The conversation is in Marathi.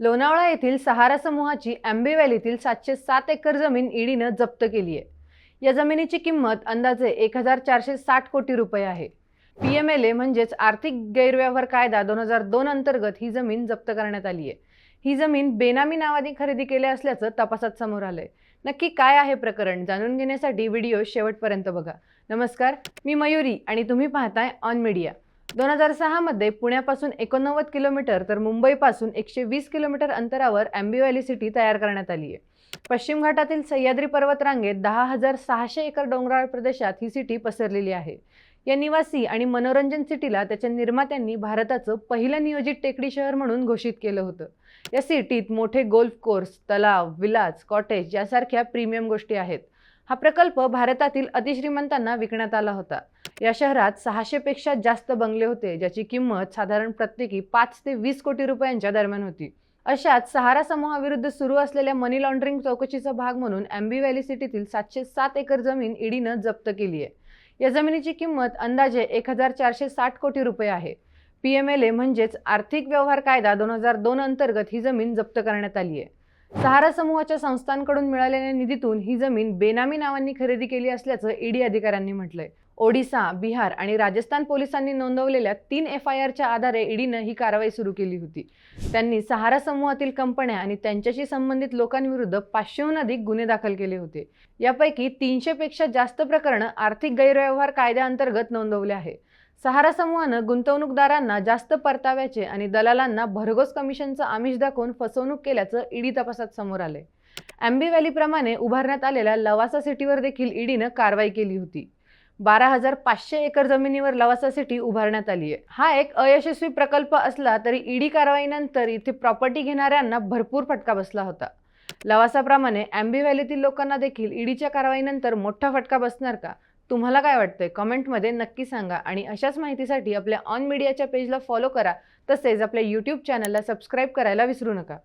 लोणावळा येथील सहारा समूहाची आंबे व्हॅलीतील सातशे सात एकर जमीन ईडीनं जप्त केली आहे. या जमिनीची किंमत अंदाजे एक हजार चारशे साठ कोटी रुपये आहे. पी एम एल ए म्हणजेच आर्थिक गैरव्यवहार कायदा दोन हजार दोन अंतर्गत ही जमीन जप्त करण्यात आली आहे. ही जमीन बेनामी नावाने खरेदी केली असल्याचं तपासात समोर आलंय. नक्की काय आहे प्रकरण जाणून घेण्यासाठी व्हिडिओ शेवटपर्यंत बघा. नमस्कार मी मयुरी आणि तुम्ही पाहताय ऑन मीडिया दोन हजार सहामध्ये पुण्यापासून एकोणनव्वद किलोमीटर तर मुंबईपासून एकशे वीस किलोमीटर अंतरावर अँबी व्हॅली सिटी तयार करण्यात आली आहे. पश्चिम घाटातील सह्याद्री पर्वत रांगेत दहा हजार सहाशे एकर डोंगराळ प्रदेशात ही सिटी पसरलेली आहे. या निवासी आणि मनोरंजन सिटीला त्याच्या निर्मात्यांनी भारताचं पहिलं नियोजित टेकडी शहर म्हणून घोषित केलं होतं. या सिटीत मोठे गोल्फ कोर्स तलाव विलाज कॉटेज यासारख्या प्रीमियम गोष्टी आहेत. हा प्रकल्प भारतातील अतिश्रीमंतांना विकण्यात आला होता. या शहरात सहाशेपेक्षा जास्त बंगले होते ज्याची किंमत साधारण प्रत्येकी पाच ते वीस कोटी रुपयांच्या दरम्यान होती. अशात सहारा समूहाविरुद्ध सुरू असलेल्या मनी लॉन्ड्रिंग चौकशीचा भाग म्हणून अँबी व्हॅली सिटीतील सातशे सात एकर जमीन ईडीनं जप्त केली आहे. या जमिनीची किंमत अंदाजे एक हजार चारशे साठ कोटी रुपये आहे. पी एम एल ए म्हणजेच आर्थिक व्यवहार कायदा दोन हजार दोन अंतर्गत ही जमीन जप्त करण्यात आली आहे. सहारा समूहाच्या संस्थांकडून मिळालेल्या निधीतून ही जमीन बेनामी नावांनी खरेदी केली असल्याचं ईडी अधिकाऱ्यांनी म्हटलंय. ओडिसा बिहार आणि राजस्थान पोलिसांनी नोंदवलेल्या तीन एफ आय आरच्या आधारे ईडीनं ही कारवाई सुरू केली होती. त्यांनी सहारा समूहातील कंपन्या आणि त्यांच्याशी संबंधित लोकांविरुद्ध पाचशेहून अधिक गुन्हे दाखल केले होते. यापैकी तीनशेपेक्षा जास्त प्रकरणं आर्थिक गैरव्यवहार कायद्याअंतर्गत नोंदवले आहे. सहारा समूहानं गुंतवणूकदारांना जास्त परताव्याचे आणि दलालांना भरघोस कमिशनचं आमिष दाखवून फसवणूक केल्याचं ईडी तपासात समोर आले अँबी व्हॅलीप्रमाणे उभारण्यात आलेल्या लवासा सिटीवर देखील ईडीनं कारवाई केली होती. बारा हजार पाचशे एकर जमिनीवर लवासा सिटी उभारण्यात आली आहे. हा एक अयशस्वी प्रकल्प असला तरी ईडी कारवाईनंतर इथे प्रॉपर्टी घेणाऱ्यांना भरपूर फटका बसला होता. लवासाप्रमाणे अँबी व्हॅलीतील लोकांना देखील ईडीच्या कारवाईनंतर मोठा फटका बसणार का? तुम्हाला काय वाटतंय? कमेंटमध्ये नक्की सांगा आणि अशाच माहितीसाठी आपल्या ऑन मीडियाच्या पेजला फॉलो करा. तसेच आपल्या यूट्यूब चॅनलला सबस्क्राईब करायला विसरू नका.